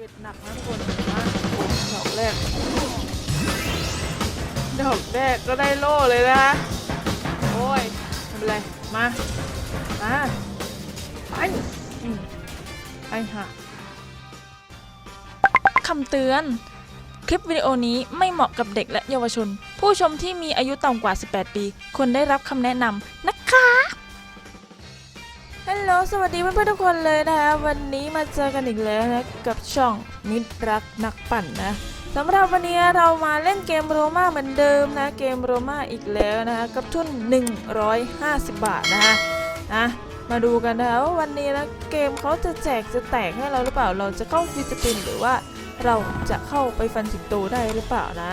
เบ็ดหนักนะทุกคนมาโอ้ดอกแรก ดอกแรกก็ได้โล่เลยนะคะโอ้ยไม่เป็นไร มา มาไปไปหาคำเตือน คลิปวิดีโอนี้ไม่เหมาะกับเด็กและเยาวชน ผู้ชมที่มีอายุต่ำกว่า 18 ปี ควรได้รับคำแนะนำนะคะ ฮัลโหล สวัสดีเพื่อนๆทุกคนเลยนะคะ วันนี้มาเจอกันอีกแล้วนะ กับช่องมิตรรักนักปั่นนะสำหรับวันนี้เรามาเล่นเกมโรมาเหมือนเดิมนะ เกมโรมาอีกแล้วนะคะ กับทุน 150 บาทนะคะนะมาดูกันนะคะว่าวันนี้นะเกมเขาจะแจกจะแตกให้เราหรือเปล่า เราจะเข้าฟิสปินหรือว่าเราจะเข้าไปฟันสิงโตได้หรือเปล่านะ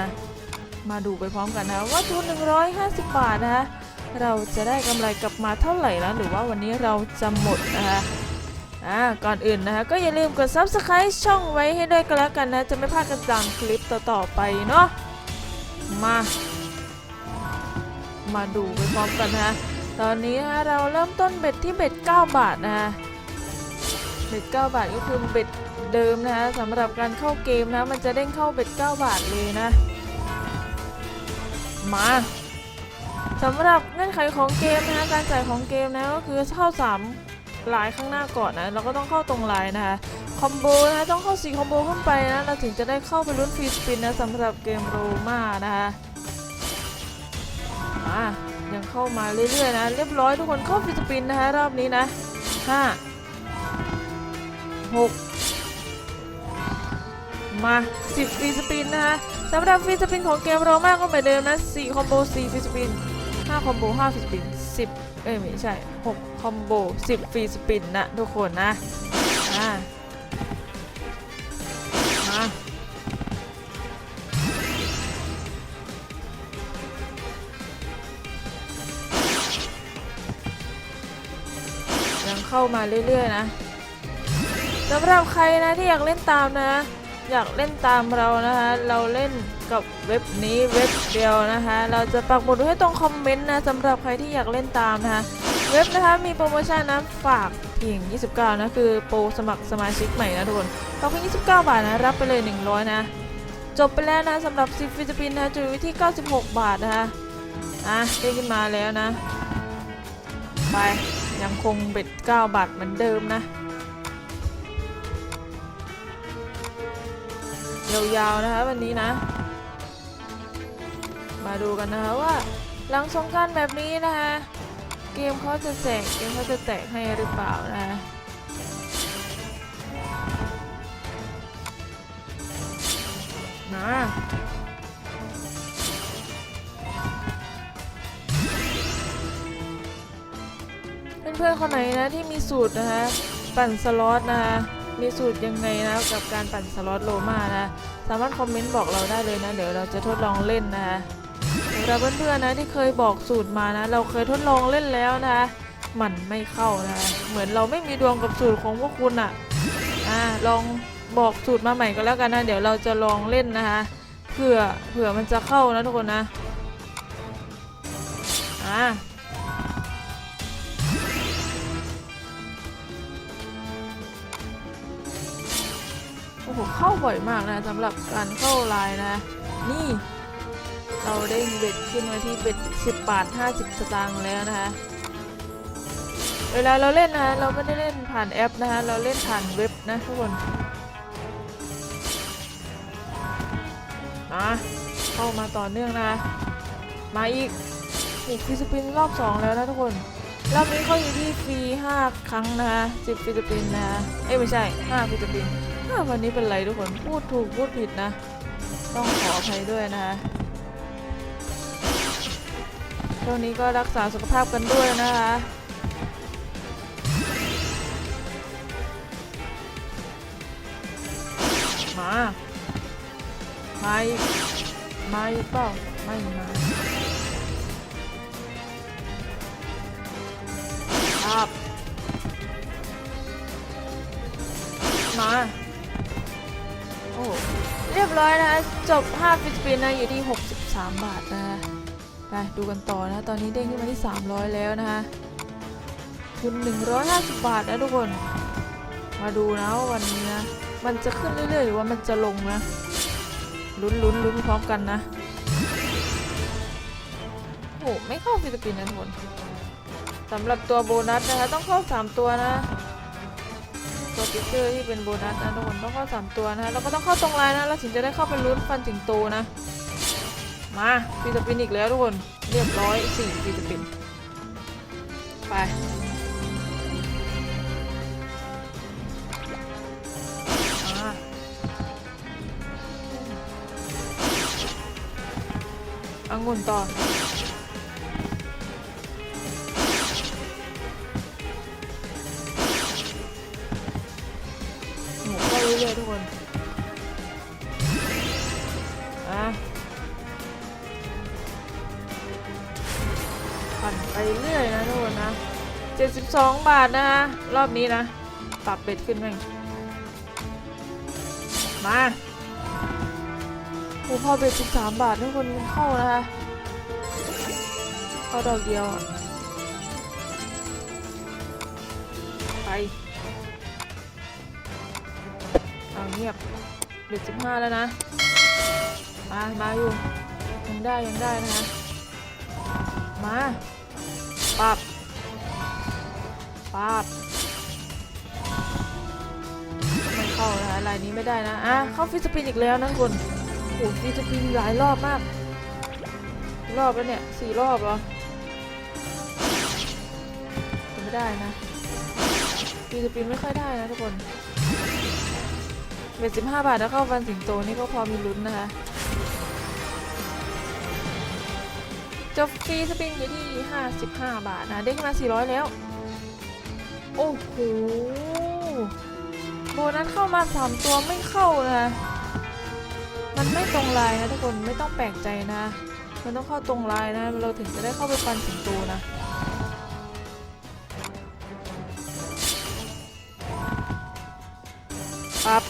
มาดูไปพร้อมกันนะว่าทุน 150 บาทนะคะ เราจะได้กำไรกลับมาเท่าไหร่แล้วหรือว่าวันนี้เราจะหมดนะคะอ่าก่อนอื่นนะคะก็อย่าลืมกด subscribe ช่องไว้ให้ด้วยกันแล้วกันนะ จะไม่พลาดกันตามคลิปต่อๆไปเนาะมา มาดูไปพร้อมกันนะคะตอนนี้นะคะเราเริ่มต้นเบ็ดที่เบ็ด 9 บาทนะคะเบ็ด 9 บาทก็คือเบ็ดเดิมนะคะสำหรับการเข้าเกมนะ มันจะเด้งเข้าเบ็ด 9 บาทเลยนะ มา สำหรับเงื่อนไขของเกมนะคะการจ่ายของเกมนะก็คือเข้า3ลายข้างหน้าก่อนนะเราก็ต้องเข้าตรงลายนะคะคอมโบนะะต้องเข้า4คอมโบขึ้นไปนะเราถึงจะได้เข้าไปลุ้นฟรีสปินนะสำหรับเกมโรมานะคะมายังเข้ามาเรื่อยๆนะเรียบร้อยทุกคนเข้าฟรีสปินนะคะรอบนี้นะ5 6มา10ฟรีสปินนะคะสำหรับฟรีสปินของเกมโรมาก็เหมือนเดิมนะ4คอมโบ4ฟรีสปิน 5คอมโบ5ฟรีสปิน10 เอ้ยไม่ใช่ 6 คอมโบ 10 ฟรีสปินนะทุกคนนะอ่ามายังเข้ามาเรื่อย ๆ นะสำหรับใครนะที่อยากเล่นตามนะ อยากเล่นตามเรานะคะ เราเล่นกับเว็บนี้เว็บเดียวนะคะ เราจะปักหมุดไว้ให้ตรงคอมเมนต์นะสำหรับใครที่อยากเล่นตามนะคะ เว็บนะคะมีโปรโมชั่นนะฝากเพียง 29 นะคือโปรสมัครสมาชิกใหม่นะทุกคนฝากเพียง 29 บาทนะรับไปเลย 100 นะ จบไปแล้วนะสำหรับ10ฟิลิปปินส์นะจุดวิที่ 96 บาทนะคะอะได้ขึ้นมาแล้วนะ ไปยังคงเบ็ด 9 บาทเหมือนเดิมนะ ยาวๆนะคะวันนี้นะ มาดูกันนะคะว่าหลังสงกรารแบบนี้นะคะเกมเขาจะแจกเกมเขาจะแตกให้หรือเปล่านะคะนะเพื่อนๆคนไหนนะที่มีสูตรนะคะปั่นสล็อตนะคะ มีสูตรยังไงนะกับการปั่นสล็อตโลมานะสามารถคอมเมนต์บอกเราได้เลยนะ เดี๋ยวเราจะทดลองเล่นนะคะสำหรับเพื่อนๆนะที่เคยบอกสูตรมานะ เราเคยทดลองเล่นแล้วนะคะมันไม่เข้านะ เหมือนเราไม่มีดวงกับสูตรของพวกคุณอะอ่าลองบอกสูตรมาใหม่ก็แล้วกันนะ เดี๋ยวเราจะลองเล่นนะคะเผื่อเผื่อมันจะเข้านะทุกคนนะอ่า เข้าบ่อยมากนะสำหรับการเข้าไลน์นะ นี่ เราได้เบ็ดขึ้นมาที่เบ็ด10บาท50 สตางค์แล้วนะคะเวลาเราเล่นนะเราไม่ได้เล่นผ่านแอปนะคะเราเล่นผ่านเว็บนะทุกคนมาเข้ามาต่อเนื่องนะมาอีกอีกฟิสปินรอบ 2 แล้วนะทุกคนรอบนี้เขาอยู่ที่ฟรี5ครั้งนะคะ10ฟิสปินนะเอ้ยไม่ใช่5ฟิสปิน วันนี้เป็นไรทุกคนพูดถูกพูดผิดนะ ต้องขออภัยด้วยนะคะช่วงนี้ก็รักษาสุขภาพกันด้วยนะคะมามาอีกมาอีกเปล่าไม่มาครับมา โอ้เรียบร้อยนะคะจบ5ฟิสปินนะอยู่ที่ 63 บาทนะคะไปดูกันต่อนะ ตอนนี้เด้งขึ้นมาที่ 300 แล้วนะคะทุน150 บาทนะทุกคน มาดูนะว่าวันนี้นะมันจะขึ้นเรื่อยๆ หรือว่ามันจะลงนะ ลุ้นลุ้นลุ้นพร้อมกันนะโอ้ไม่เข้าฟิลิปปินส์นะทุกคนสำหรับตัวโบนัสนะคะต้องเข้า 3 ตัวนะ ติ๊กเกอร์ที่เป็นโบนัสนะทุกคนต้องเข้า3ตัวนะแล้วก็ต้องเข้าตรงไลน์นะแล้วถึงจะได้เข้าไปลุ้นฟันถึงโตนะ มาฟิลิปปินอีกแล้วทุกคนเรียบร้อย4ฟิลิปปินไปอ่าองุ่นต่อ 72บาทนะฮะ รอบนี้นะ ปรับเบ็ดขึ้นไหมงมาโอ้พอเป็นสิบสามบาททุกคนเข้านะคะเข้าดอกเดียวอะไปเอาเงียบเด็ดสิบห้าแล้วนะ มา มาอยู่ ยังได้ ยังได้นะคะ มา ปรับ ปับไม่เข้านะคะลายนี้ไม่ได้นะ อะ เข้าฟิสปินอีกแล้วนะทุกคนโอ้โหฟิสปินหลายรอบมาก รอบแล้วเนี่ยสี่รอบเหรอยังไม่ได้นะฟิสปินไม่ค่อยได้นะทุกคนเป็นสิบห้าบาทแล้วเข้าฟันสิงโตนี่ก็พอมีลุ้นนะคะจบฟรีสปินอยู่ที่ 55 บาทนะ เด้งมา 400 แล้ว โอ้โห โบนัสเข้ามาสามตัวไม่เข้านะ มันไม่ตรงลายนะทุกคนไม่ต้องแปลกใจนะ มันต้องเข้าตรงลายนะ เราถึงจะได้เข้าไปฟันสิงโตนะปั๊บ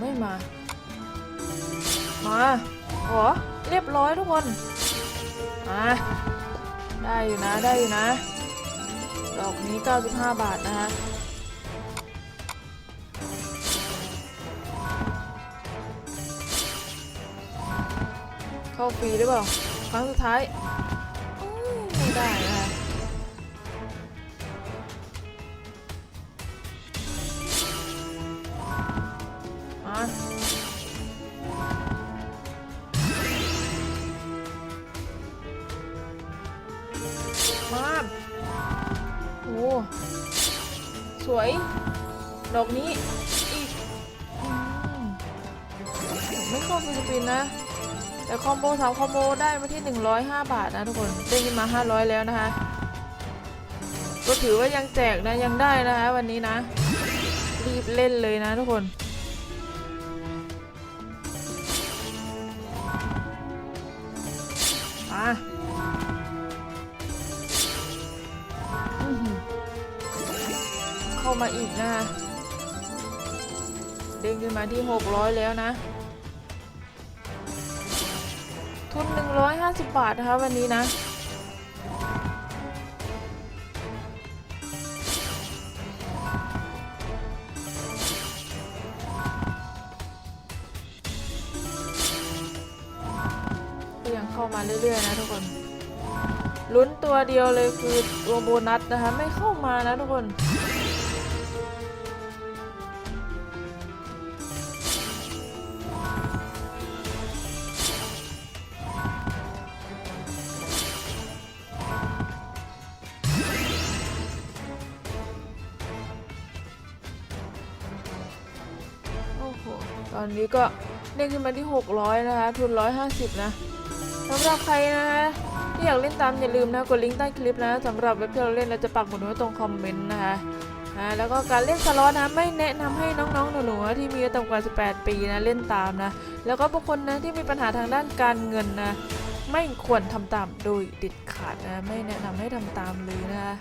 ไม่มา มาโอ้เรียบร้อยทุกคนมาได้อยู่นะได้อยู่นะ ดอกนี้ 95 บาทนะคะเข้าฟรีหรือเปล่า ครั้งสุดท้ายไม่ได้นะ ดอกนี้อีกไม่เข้าฟิลิปินนะ แต่คอมโบสามคอมโบได้มาที่ 105 บาทนะทุกคนได้ยินมา 500 แล้วนะคะ ก็ถือว่ายังแจกนะยังได้นะคะวันนี้นะ รีบเล่นเลยนะทุกคนมาเข้ามาอีกนะคะ เด้งขึ้นมาที่ 600 แล้วนะ ทุน 150 บาทนะคะวันนี้นะ ยังเข้ามาเรื่อย ๆ นะทุกคนลุ้นตัวเดียวเลยคือตัวโบนัสนะคะ ไม่เข้ามานะทุกคน ตอนนี้ก็เด้งขึ้นมาที่ 600 นะคะ ทุน 150 นะสำหรับใครนะคะที่อยากเล่นตามอย่าลืมนะกดลิงก์ใต้คลิปนะสำหรับเว็บที่เราเล่นเราจะปักหมุดไว้ตรงคอมเมนต์นะคะอ่าแล้วก็การเล่นสล็อตนะไม่แนะนำให้น้องๆหนูๆที่มีอายุต่ำกว่า 18 ปีนะเล่นตามนะ แล้วก็บุคคลนะที่มีปัญหาทางด้านการเงินนะไม่ควรทำตามโดยเด็ดขาดนะไม่แนะนำให้ทำตามเลยนะคะ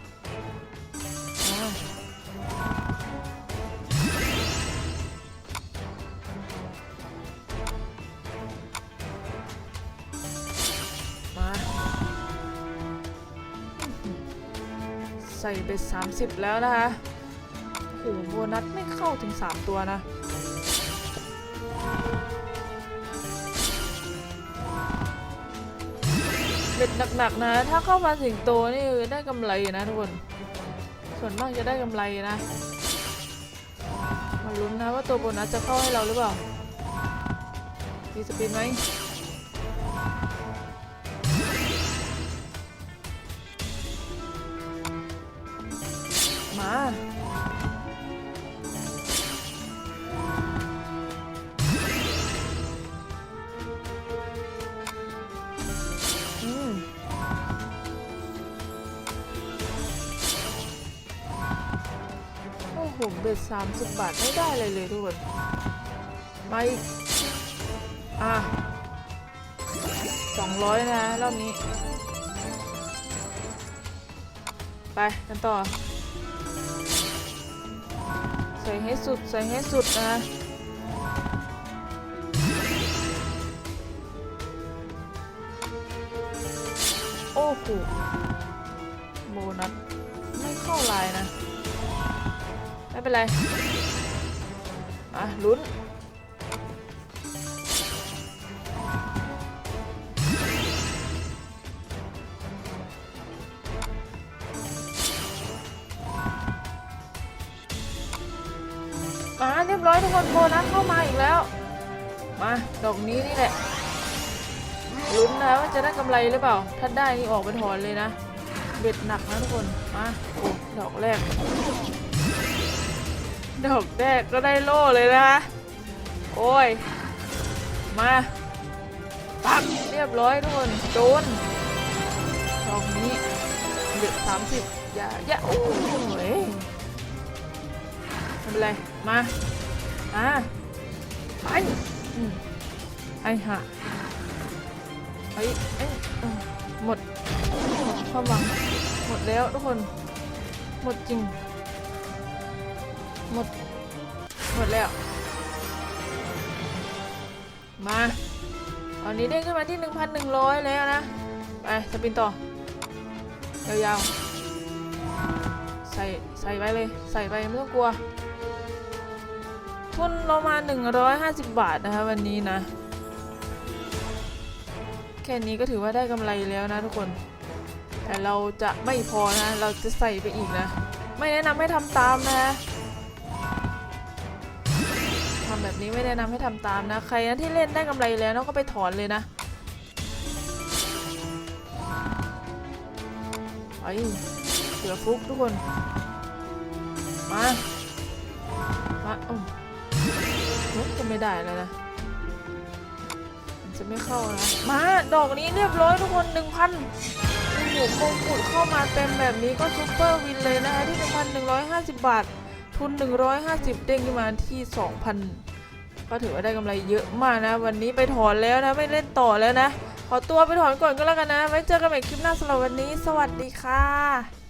ใส่เบ็ด30 แล้วนะคะโอ้โหโบนัสไม่เข้าถึง 3 ตัวนะเบ็ดหนักๆนะ ถ้าเข้ามาสิงโตนี่ได้กำไรนะทุกคน ส่วนมากจะได้กำไรนะ มาลุ้นนะว่าตัวโบนัสจะเข้าให้เราหรือเปล่ามีสปินไหม โอ้โหเบ็ดสามสิบบาท ไม่ได้เลยเลยทุกคนมาอีก อะสองร้อยนะ รอบนี้ ไป กันต่อ ใส่ให้สุด ใส่ให้สุดนะโอ้โหโบนัสไม่เข้าลายนะ ไม่เป็นไร อะลุ้น มาเรียบร้อยทุกคนโบนัสเข้ามาอีกแล้ว มาดอกนี้นี่แหละลุ้นนะว่าจะได้กำไรหรือเปล่า ถ้าได้นี่ออกไปถอนเลยนะ เบ็ดหนักนะทุกคน มาโอ้ดอกแรก ดอกแรกก็ได้โล่เลยนะคะโอ้ย มาปักเรียบร้อยทุกคนโดนดอกนี้เบ็ดสามสิบอย่าอย่าโอ้ย ไม่เป็นไรมามาไปอืมไอหะไอไอยเออหมดหมดความหวังหมดแล้วทุกคน หมดจริง หมด หมดแล้ว มาตอนนี้เด้งขึ้นมาที่ 1,100 แล้วนะ ไปสปินต่อ ยาวๆ ใส่ ใส่ไปเลย ใส่ไปไม่ต้องกลัว ทุนเรามา 150 บาทนะคะวันนี้นะ แค่นี้ก็ถือว่าได้กำไรแล้วนะทุกคน แต่เราจะไม่พอนะ เราจะใส่ไปอีกนะ ไม่แนะนำให้ทำตามนะทำแบบนี้ไม่แนะนำให้ทำตามนะ ใครนะที่เล่นได้กำไรแล้วนะก็ไปถอนเลยนะไปเสือฟุกทุกคน มา มาโอ้ ไม่ได้แล้วนะจะไม่เข้านะมาดอกนี้เรียบร้อยทุกคนหนึ่งพันอยู่คงกุดเข้ามาเต็มแบบนี้ก็ซุปเปอร์วินเลยนะคะที่ 1,150 บาท ทุน 150 เด้งขึ้นมาที่ 2,000 ก็ถือว่าได้กำไรเยอะมากนะ วันนี้ไปถอนแล้วนะ ไม่เล่นต่อแล้วนะ ขอตัวไปถอนก่อนก็แล้วกันนะ ไว้เจอกันใหม่คลิปหน้าสำหรับวันนี้ สวัสดีค่ะ